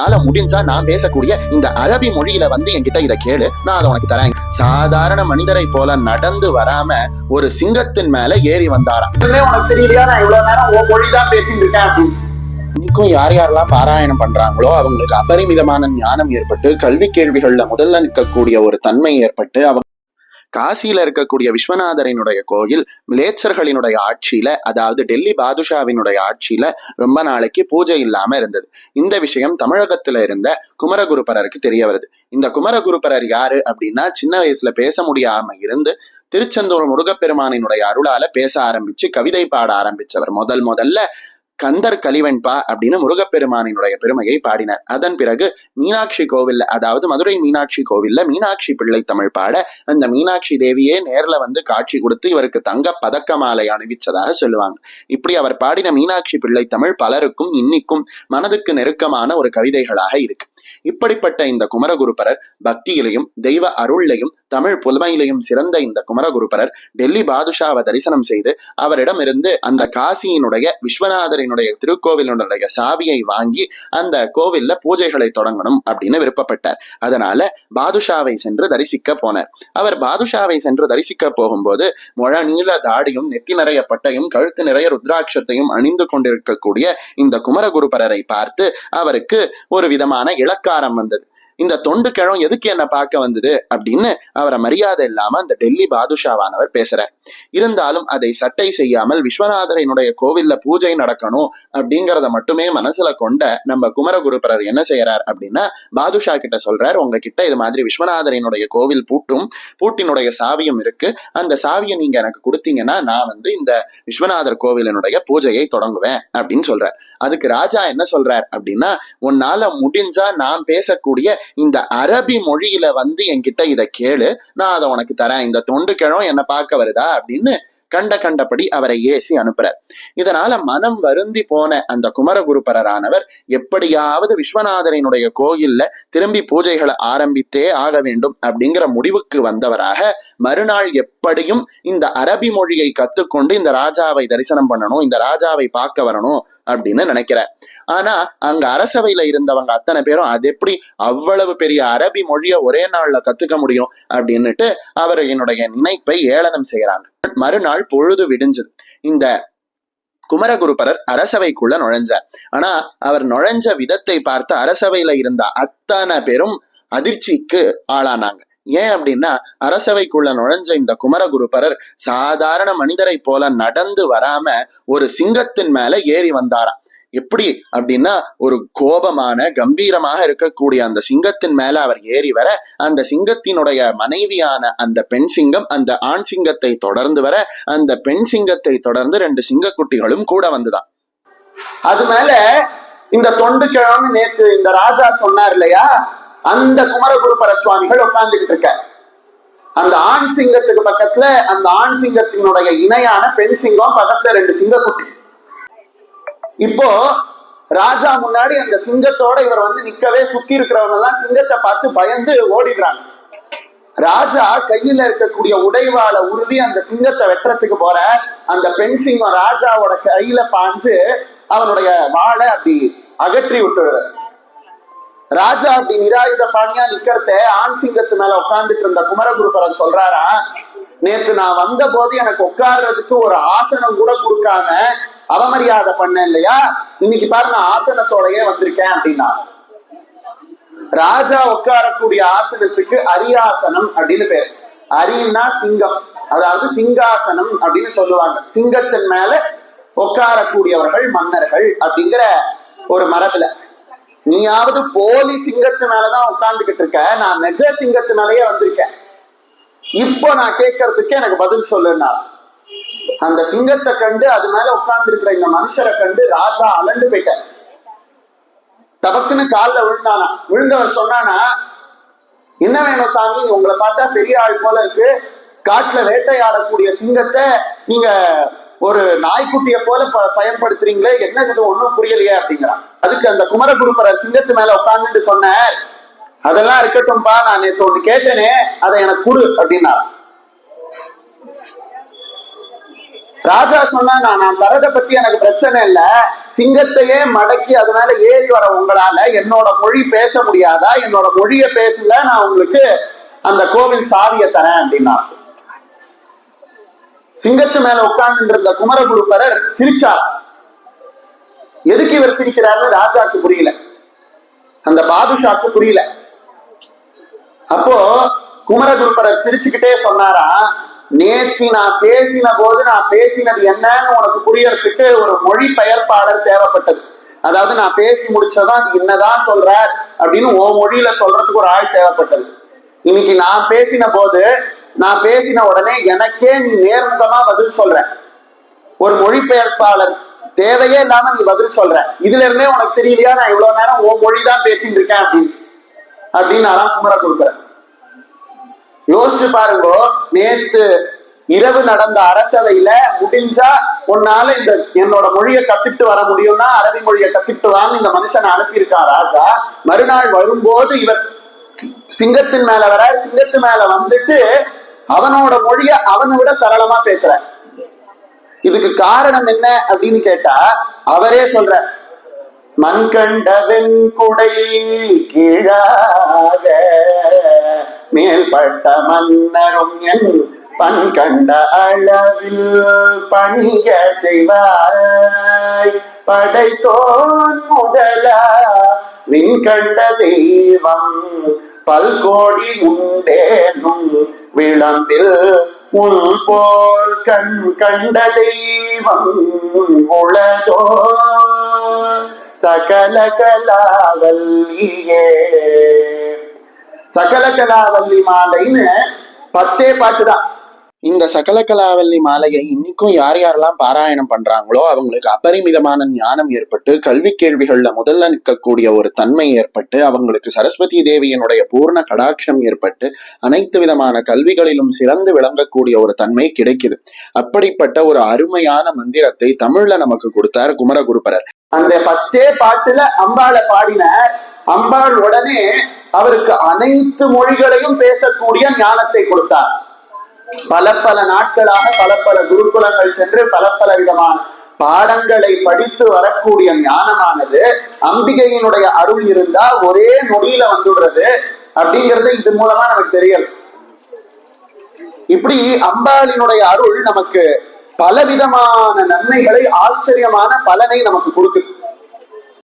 உன்னால முடிஞ்சா நான் பேசக்கூடிய இந்த அரபி மொழியில வந்து என்கிட்ட இதை கேளு. நான் அதை உனக்கு தரேன். சாதாரண மனிதரை போல நடந்து வராம ஒரு சிங்கத்தின் மேல ஏறி வந்தாராம். உனக்கு தெரியலையா? நான் இவ்வளவு நேரம் உன் மொழி தான் பேசிட்டு இருக்கேன் அப்படின்னு. இன்னைக்கும் யார் யாரெல்லாம் பாராயணம் பண்றாங்களோ அவங்களுக்கு அபரிமிதமான ஞானம் ஏற்பட்டு கல்வி கேள்விகள்ல முதல்ல நிற்கக்கூடிய ஒரு தன்மை ஏற்பட்டு அவங்க காசியில இருக்கக்கூடிய விஸ்வநாதரினுடைய கோயில் மிலேச்சர்களினுடைய ஆட்சியில அதாவது டெல்லி பாதுஷாவினுடைய ஆட்சியில ரொம்ப நாளைக்கு பூஜை இல்லாம இருந்தது. இந்த விஷயம் தமிழகத்துல இருந்த குமரகுருபரருக்கு தெரிய வருது. இந்த குமரகுருபரர் யாரு அப்படின்னா சின்ன வயசுல பேச முடியாம இருந்து திருச்செந்தூர் முருகப்பெருமானினுடைய அருளால பேச ஆரம்பிச்சு கவிதை பாட ஆரம்பிச்சவர். முதல் முதல்ல கந்தர் கலிவெண்பா அப்படின்னு முருகப்பெருமானினுடைய பெருமையை பாடினார். அதன் பிறகு மீனாட்சி கோவில்ல அதாவது மதுரை மீனாட்சி கோவில்ல மீனாட்சி பிள்ளை தமிழ் பாட அந்த மீனாட்சி தேவியே நேர்ல வந்து காட்சி கொடுத்து இவருக்கு தங்க பதக்க மாலை அணிவிச்சதாக சொல்லுவாங்க. இப்படி அவர் பாடின மீனாட்சி பிள்ளை தமிழ் பலருக்கும் இன்னிக்கும் மனதுக்கு நெருக்கமான ஒரு கவிதைகளாக இருக்கு. இப்படிப்பட்ட இந்த குமரகுருபரர் பக்தியிலையும் தெய்வ அருள்லையும் தமிழ் புலமையிலையும் சிறந்த இந்த குமரகுருபரர் டெல்லி பாதுஷாவை தரிசனம் செய்து அவரிடமிருந்து அந்த காசியினுடைய விஸ்வநாதரினுடைய திருக்கோவிலினுடைய சாவியை வாங்கி அந்த கோவில்ல பூஜைகளை தொடங்கணும் அப்படின்னு விருப்பப்பட்டார். அதனால பாதுஷாவை சென்று தரிசிக்க போனார். அவர் பாதுஷாவை சென்று தரிசிக்க போகும்போது முழ நீள தாடியும் நெத்தி நிறைய பட்டையும் கழுத்து நிறைய ருத்ராட்சத்தையும் அணிந்து கொண்டிருக்கக்கூடிய இந்த குமரகுருபரரை பார்த்து அவருக்கு ஒரு விதமான இளக்காரம் வந்தது இந்த தொண்டு கிழம் எதுக்கு என்ன பார்க்க வந்தது அப்படின்னு அவரை மரியாதை இல்லாம அந்த டெல்லி பாதுஷாவானவர் பேசுறார். இருந்தாலும் அதை சட்டை செய்யாமல் விஸ்வநாதரனுடைய கோவில்ல பூஜை நடக்கணும் அப்படிங்கறத மட்டுமே மனசுல கொண்ட நம்ம குமரகுருபரர் என்ன செய்யறார் அப்படின்னா பாதுஷா கிட்ட சொல்றார் உங்ககிட்ட இது மாதிரி விஸ்வநாதரினுடைய கோவில் பூட்டும் பூட்டினுடைய சாவியும் இருக்கு. அந்த சாவியை நீங்க எனக்கு கொடுத்தீங்கன்னா நான் வந்து இந்த விஸ்வநாதர் கோவிலினுடைய பூஜையை தொடங்குவேன் அப்படின்னு சொல்றார். அதுக்கு ராஜா என்ன சொல்றார் அப்படின்னா உன்னால முடிஞ்சா நான் பேசக்கூடிய இந்த அரபி மொழியில வந்து என்கிட்ட இதை கேளு நான் அதை உனக்கு தரேன். இந்த தொண்டு கிழம் என்ன பார்க்க வருதா? அப்படின்னு கண்ட கண்டபடி அவரை ஏசி அனுப்புறார். இதனால மனம் வருந்தி போன அந்த குமரகுருபரரானவர் எப்படியாவது விஸ்வநாதரினுடைய கோயில்ல திரும்பி பூஜைகளை ஆரம்பித்தே ஆக வேண்டும் அப்படிங்கிற முடிவுக்கு வந்தவராக மறுநாள் எப்படியும் இந்த அரபி மொழியை கத்துக்கொண்டு இந்த ராஜாவை தரிசனம் பண்ணணும் இந்த ராஜாவை பார்க்க வரணும் அப்படின்னு நினைக்கிறார். ஆனா அங்க அரசவையில இருந்தவங்க அத்தனை பேரும் அது எப்படி அவ்வளவு பெரிய அரபி மொழியை ஒரே நாள்ல கத்துக்க முடியும்? அப்படின்னுட்டு அவர் என்னுடைய நினைப்பை ஏளனம் செய்யறாங்க மறுநாள் பொழுது விடிஞ்சது. இந்த குமரகுருபரர் அரசவைக்குள்ள நுழைஞ்சார். ஆனா அவர் நுழைஞ்ச விதத்தை பார்த்து அரசவையில இருந்த அத்தனை பேரும் அதிர்ச்சிக்கு ஆளானாங்க. ஏன் அப்படின்னா அரசவைக்குள்ள நுழைஞ்ச இந்த குமரகுருபரர் சாதாரண மனிதரை போல நடந்து வராம ஒரு சிங்கத்தின் மேல ஏறி வந்தாராம். எப்படி அப்படின்னா ஒரு கோபமான கம்பீரமாக இருக்கக்கூடிய அந்த சிங்கத்தின் மேல அவர் ஏறி வர அந்த சிங்கத்தினுடைய மனைவியான அந்த பெண் சிங்கம் அந்த ஆண் சிங்கத்தை தொடர்ந்து வர அந்த பெண் சிங்கத்தை தொடர்ந்து ரெண்டு சிங்கக்குட்டிகளும் கூட வந்துதான். அது மேல இந்த தொண்டு கிழமை நேத்து இந்த ராஜா சொன்னார் இல்லையா? அந்த குமரகுருபர சுவாமிகள் உட்கார்ந்துகிட்டு இருக்க அந்த ஆண் சிங்கத்துக்கு பக்கத்துல அந்த ஆண் சிங்கத்தினுடைய இணையான பெண் சிங்கம் பக்கத்துல ரெண்டு சிங்கக்குட்டி. இப்போ ராஜா முன்னாடி அந்த சிங்கத்தோட இவர் வந்து நிக்கவே சுத்தி இருக்கிறவங்க எல்லாம் சிங்கத்தை பார்த்து பயந்து ஓடிடுறாங்க. ராஜா கையில இருக்கக்கூடிய உடைவால உருவி அந்த சிங்கத்தை வெட்டுறதுக்கு போற அந்த பெண் சிங்கம் ராஜாவோட கையில பாஞ்சு அவனுடைய வாழை அப்படி அகற்றி விட்டுறாரு ராஜா அப்படி நிராயுத பாணியா நிக்கிறத ஆண் சிங்கத்து மேல உட்கார்ந்துட்டு இருந்த குமரகுருபரன் சொல்றாரா நேத்து நான் வந்த போது எனக்கு உட்கார்றதுக்கு ஒரு ஆசனம் கூட கொடுக்காம அவமரியாதை பண்ண இல்லையா? இன்னைக்கு பாரு நான் ஆசனத்தோடயே வந்திருக்கேன் அப்படின்னா. ராஜா உட்காரக்கூடிய ஆசனத்துக்கு அரியாசனம் அப்படின்னு பேர். அரின்னா சிங்கம். அதாவது சிங்காசனம் அப்படின்னு சொல்லுவாங்க. சிங்கத்தின் மேல உட்காரக்கூடியவர்கள் மன்னர்கள் அப்படிங்கிற ஒரு மரபுல. நீயாவது போலி சிங்கத்து மேலதான் உட்கார்ந்துகிட்டு இருக்க. நான் நெஜ சிங்கத்து மேலேயே வந்திருக்கேன். இப்போ நான் கேட்கறதுக்கு எனக்கு பதில் சொல்லுன்னா அந்த சிங்கத்தை கண்டு அது மேல உட்கார்ந்து இருக்கிற இந்த மனுஷரை கண்டு ராஜா அலண்டு போயிட்டார். டபக்குன்னு காலில் விழுந்தானா? விழுந்தவர் சொன்னானா என்ன வேணும் சாமி? உங்களை பார்த்தா பெரிய ஆள் போல இருக்கு. காட்டுல வேட்டையாடக்கூடிய சிங்கத்தை நீங்க ஒரு நாய்க்குட்டிய போல ப பயன்படுத்துறீங்களே என்ன இது? ஒன்றும் புரியலையே அப்படிங்கிறான். அதுக்கு அந்த குமரகுருபரர் சிங்கத்து மேல உட்காந்துட்டு சொன்னார் அதெல்லாம் இருக்கட்டும்பா நான் நேற்று ஒன்று கேட்டேனே அதை எனக்கு கொடு அப்படின்னா ராஜா சொன்னா நான் நான் பத்தி எனக்கு பிரச்சனை இல்ல. சிங்கத்தையே மடக்கி அதனால ஏறி வர உங்களால என்னோட மொழி பேச முடியாதா? என்னோட மொழியை பேசுங்க நான் உங்களுக்கு அந்த கோவில் சாவிய தரேன் அப்படின்னா. சிங்கத்து மேல உட்கார்ந்து இருந்த குமரகுருப்பரர் சிரிச்சார். எதுக்கு இவர் சிரிக்கிறாருன்னு ராஜாக்கு புரியல. அந்த பாதுஷாக்கு புரியல. அப்போ குமரகுருப்பரர் சிரிச்சுக்கிட்டே சொன்னாரா நேத்தி நான் பேசின போது நான் பேசினது என்னன்னு உனக்கு புரியறதுக்கு ஒரு மொழி பெயர்ப்பாளர் தேவைப்பட்டது. அதாவது நான் பேசி முடிச்சதான் அது என்னதான் சொல்ற அப்படின்னு ஓ மொழியில சொல்றதுக்கு ஒரு ஆள் தேவைப்பட்டது. இன்னைக்கு நான் பேசின போது நான் பேசின உடனே எனக்கே நீ நேர்முகமா பதில் சொல்ற. ஒரு மொழிபெயர்ப்பாளர் தேவையே இல்லாம நீ பதில் சொல்ற. இதுல இருந்தே உனக்கு தெரியலையா? நான் இவ்வளவு நேரம் ஓ மொழி தான் பேசிட்டு இருக்கேன் அப்படின்னு. நான் குமர கொடுக்குறேன் யோசிச்சு பாருங்க நேத்து இரவு நடந்த அரசவையில முடிஞ்சா உன்னால இந்த என்னோட மொழியை கத்துட்டு வர முடியும்னா அரபி மொழியை கத்துட்டு வான்னு இந்த மனுஷனை அனுப்பியிருக்கான் ராஜா. மறுநாள் வரும்போது இவர் சிங்கத்தின் மேல வர சிங்கத்து மேல வந்துட்டு அவனோட மொழிய அவனை விட சரளமா பேசுற. இதுக்கு காரணம் என்ன அப்படின்னு கேட்டா அவரே சொல்ற மண் குடை கீழாக மேல்பட்ட மன்னரும் என் பண் கண்ட அளவில் பணிக செய்வாய். படைத்தோன் முதலா விண்கண்ட தெய்வம் பல்கோடி உண்டேனும் விளம்பில் உள் போல் கண் கண்ட தெய்வம் உளதோ. சகல கலாவல்லியே. சகல கலாவல்லி மாலைன்னு பத்தே பாட்டு தான். இந்த சகலகலாவல்லி மாலையை இன்னைக்கும் யார் யாரெல்லாம் பாராயணம் பண்றாங்களோ அவங்களுக்கு அபரிமிதமான ஞானம் ஏற்பட்டு கல்வி கேள்விகள்ல முதல்ல நிற்கக்கூடிய ஒரு தன்மை ஏற்பட்டு அவங்களுக்கு சரஸ்வதி தேவியினுடைய பூர்ண கடாட்சம் ஏற்பட்டு அனைத்து விதமான கல்விகளிலும் சிறந்து விளங்கக்கூடிய ஒரு தன்மை கிடைக்குது. அப்படிப்பட்ட ஒரு அருமையான மந்திரத்தை தமிழ்ல நமக்கு கொடுத்தார் குமரகுருபரர். அந்த பத்தே பாட்டுல அம்பாளை பாடினார். அம்பாள் உடனே அவருக்கு அனைத்து மொழிகளையும் பேசக்கூடிய ஞானத்தை கொடுத்தார். பல பல நாட்களாக பல பல குருகுலங்கள் சென்று பல பல விதமான பாடங்களை படித்து வரக்கூடிய ஞானமானது அம்பிகையினுடைய அருள் இருந்தா ஒரே நொடியில வந்துடுறது அப்படிங்கிறது இது மூலமா நமக்கு தெரியும் இப்படி அம்பாளினுடைய அருள் நமக்கு பலவிதமான நன்மைகளை ஆச்சரியமான பலனை நமக்கு கொடுக்குது.